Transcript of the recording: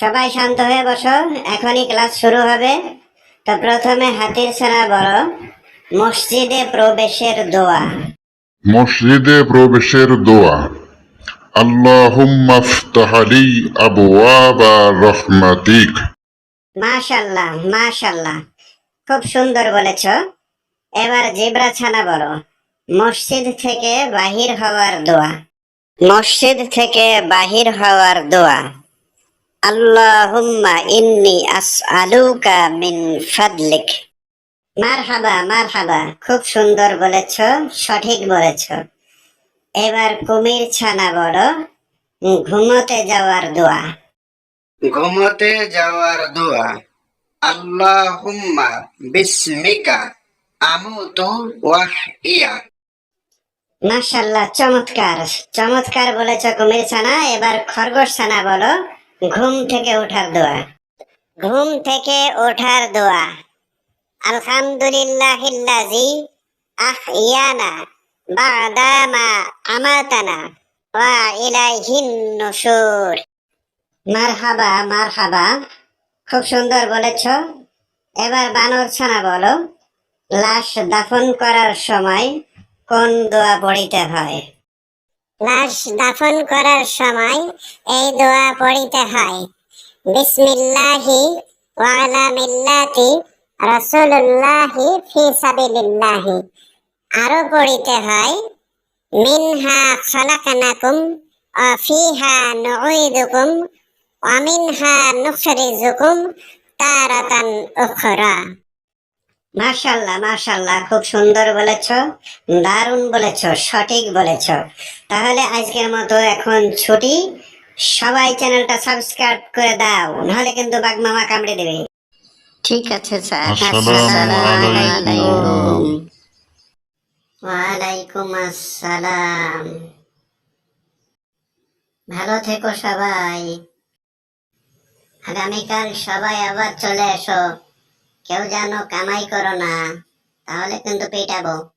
সবাই শান্ত হয়ে বসো এখনই ক্লাস শুরু হবে। তো প্রথমে হাতির ছানা বলো মসজিদে প্রবেশের দোয়া। মসজিদে প্রবেশের দোয়া। আল্লাহুম্মা ফতাহ লি আবওয়াবা রহমাতিক। মাশাল্লাহ মাশাল্লাহ খুব সুন্দর বলেছ। এবার জেব্রা ছানা বলো মসজিদ থেকে বাহির হওয়ার দোয়া। মসজিদ থেকে বাহির হওয়ার দোয়া। আল্লাহুম্মা ইন্নি আসআলুকা মিন ফাদলিক। মারহাবা মারহাবা খুব সুন্দর বলেছ সঠিক বলেছ। এবার কুমির ছানা বলো ঘুমোতে যাওয়ার দোয়া। ঘুমোতে যাওয়ার দোয়া আল্লাহুম্মা বিসমিকা আমুতু ওয়াহিয়া। মাশাল্লাহ চমৎকার চমৎকার বলেছ কুমির ছানা। এবার খরগোশ ছানা বলো ঘুম থেকে ওঠার দোয়া। ঘুম থেকে ওঠার দোয়া। আলহামদুলিল্লাহিল্লাজি আহইয়ানা বাদা মা আমাতানা ওয়া ইলাইহিন নুশুর মারহাবা মারহাবা। খুব সুন্দর বলেছ। এবার বানর ছানা বলো, লাশ দাফন করার সময় কোন দোয়া পড়িতে হয়? লাশ দাফন করার সময় এই দোয়া পড়িতে হয়। বিসমিল্লাহি ওয়ালা মিল্লাতি রাসূলুল্লাহি ফি সাবিলিল্লাহি। আরও পড়িতে হয়, মিনহা খলাকনাকুম ওয়া ফিহা নুঈদুকুম ওয়া মিনহা নুখরিজুকুম তারাতান উখরা। মাশাল্লাহ মাশাল্লাহ খুব সুন্দর বলেছ দারুণ বলেছ সঠিক বলেছ। তাহলে আজকের মতো এখন ছুটি। সবাই চ্যানেলটা সাবস্ক্রাইব করে দাও নাহলে কিন্তু বাঘ মামা কামড়ে দেবে। ঠিক আছে স্যার। আসসালামু ওয়ালাইকুম আসসালাম। ভালো থেকো সবাই। আগামীকাল সবাই আবার চলে এসো। কেউ যেন কামাই করো না তাহলে কিন্তু পেটাবো।